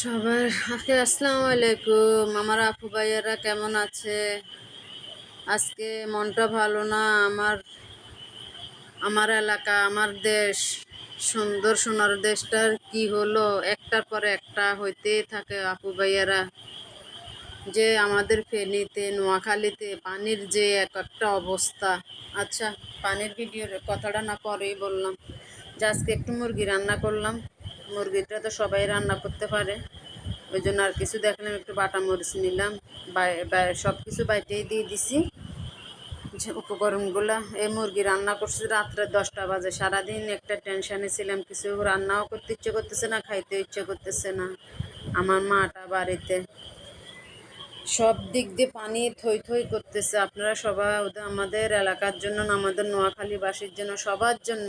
সবার আজকে আসসালামু আলাইকুম। আমার আপু ভাইয়েরা কেমন আছে? আজকে মনটা ভালো না। আমার আমার এলাকা, আমার দেশ, সুন্দর সোনার দেশটার কি হলো? একটার পর একটা হইতেই থাকে আপু ভাইয়েরা। যে আমাদের ফেনীতে, নোয়াখালীতে পানির যে এক একটা অবস্থা। আচ্ছা পানির ভিডিওর কথাটা না পরেই বললাম। যে আজকে একটু মুরগি রান্না করলাম। মুরগিটা তো সবাই রান্না করতে পারে। ওই জন্য আর কিছু দেখলাম, একটু বাটা মরিচ নিলাম। সব কিছু বাইটেই দিয়ে দিছি। যে উপকরণগুলো, এই মুরগি রান্না করছি রাত্রে দশটা বাজে। সারাদিন একটা টেনশানে ছিলাম, কিছু রান্নাও করতে ইচ্ছে করতেছে না খাইতে ইচ্ছে করতেছে না। আমার মাটা বাড়িতে। সব দিক দিয়ে পানি থই থই করতেছে। আপনারা সবাই আমাদের এলাকার জন্য, আমাদের নোয়াখালীবাসীর জন্য, সবার জন্য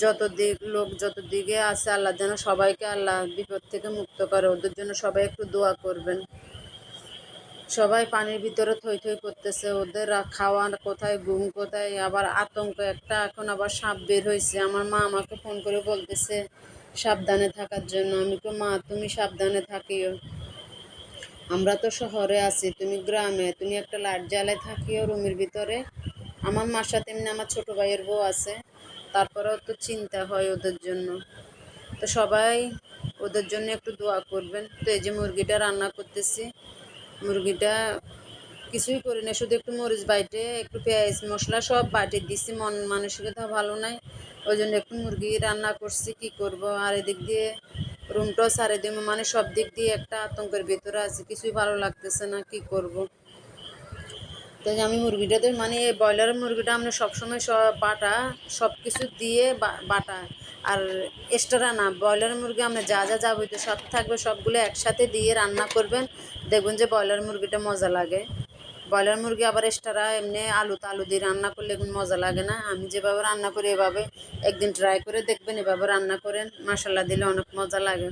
যত দিক লোক যত দিকে আছে, আল্লাহ যেন সবাইকে আল্লাহ বিপদ থেকে মুক্ত করে। ওদের জন্য সবাই একটু দোয়া করবেন। সবাই পানির ভিতরে থই থই করতেছে। ওদের খাওয়া কোথায়, ঘুম কোথায়, আবার আতঙ্ক একটা। এখন আবার সাপ বের হয়েছে আমার মা আমাকে ফোন করে বলতেছে, সাবধানে থাকার জন্য। আমি তো মা, তুমি সাবধানে থাকিও। আমরা তো শহরে আছি, তুমি গ্রামে। তুমি একটা লাইট জ্বালায় থাকিও রুমের ভিতরে। আমার মার সাথে এমনি আমার ছোট ভাইয়ের বউ আছে। তারপরেও তো চিন্তা হয় ওদের জন্য। তো সবাই ওদের জন্য একটু দোয়া করবেন। তো এই যে মুরগিটা রান্না করতেছি, মুরগিটা কিছুই করি না, শুধু একটু মরিচ বাইটে, একটু পেঁয়াজ মশলা সব বাটে দিছি, মন মানসিকতা ভালো নাই। ওই জন্য একটু মুরগি রান্না করছি, কি করব? আর এদিক দিয়ে রুমটাও সারে দিব মানে সব দিক দিয়ে একটা আতঙ্কের ভিতরে আছে, কিছুই ভালো লাগতেছে না, কি করব? তাই আমি মুরগিটাতে মানে এই ব্রয়লারের মুরগিটা আমরা সবসময় সব বাটা সব কিছু দিয়ে বাটা। আর এক্সট্রা না ব্রয়লার মুরগি আমরা যা যা যাবতীয় সব থাকবে সবগুলো একসাথে দিয়ে রান্না করবেন। দেখবেন যে ব্রয়লার মুরগিটা মজা লাগে। ব্রয়লার মুরগি আবার এক্সট্রা এমনি আলু তালু দিয়ে রান্না করলে মজা লাগে না। আমি যেভাবে রান্না করি এভাবে, একদিন ট্রাই করে দেখবেন, এভাবে রান্না করেন। মশলা দিলে অনেক মজা লাগে।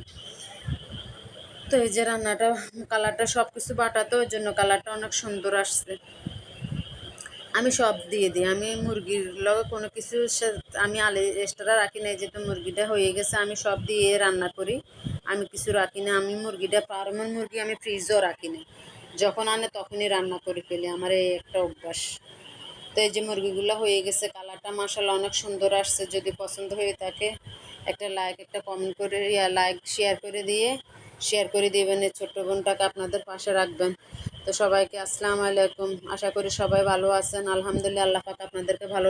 তো এই যে রান্নাটা কালারটা সব কিছু বাটাতো ওই জন্য কালারটা অনেক সুন্দর আসছে। আমি সব দিয়ে দিই। আমি মুরগির লগে কোনো কিছু আমি আলে এক্সট্রা রাখি না যেহেতু মুরগিটা হয়ে গেছে, আমি সব দিয়ে রান্না করি। আমি কিছু রাখি না। আমি মুরগিটা পারমান মুরগি আমি ফ্রিজও রাখি না যখন আনে তখনই রান্না করে ফেলি। আমার এই একটা অভ্যাস। তো এই যে মুরগিগুলো হয়ে গেছে কালারটা মাসাল্লাহ অনেক সুন্দর আসছে। যদি পছন্দ হয়ে থাকে, একটা লাইক একটা কমেন্ট করে লাইক শেয়ার করে দিয়ে শেয়ার করে দেবেন, এই ছোট্ট বোনটাকে আপনাদের পাশে রাখবেন। তো সবাইকে আসসালামু আলাইকুম। আশা করি সবাই ভালো আছেন। আলহামদুলিল্লাহ, আল্লাহ পাক আপনাদেরকে ভালো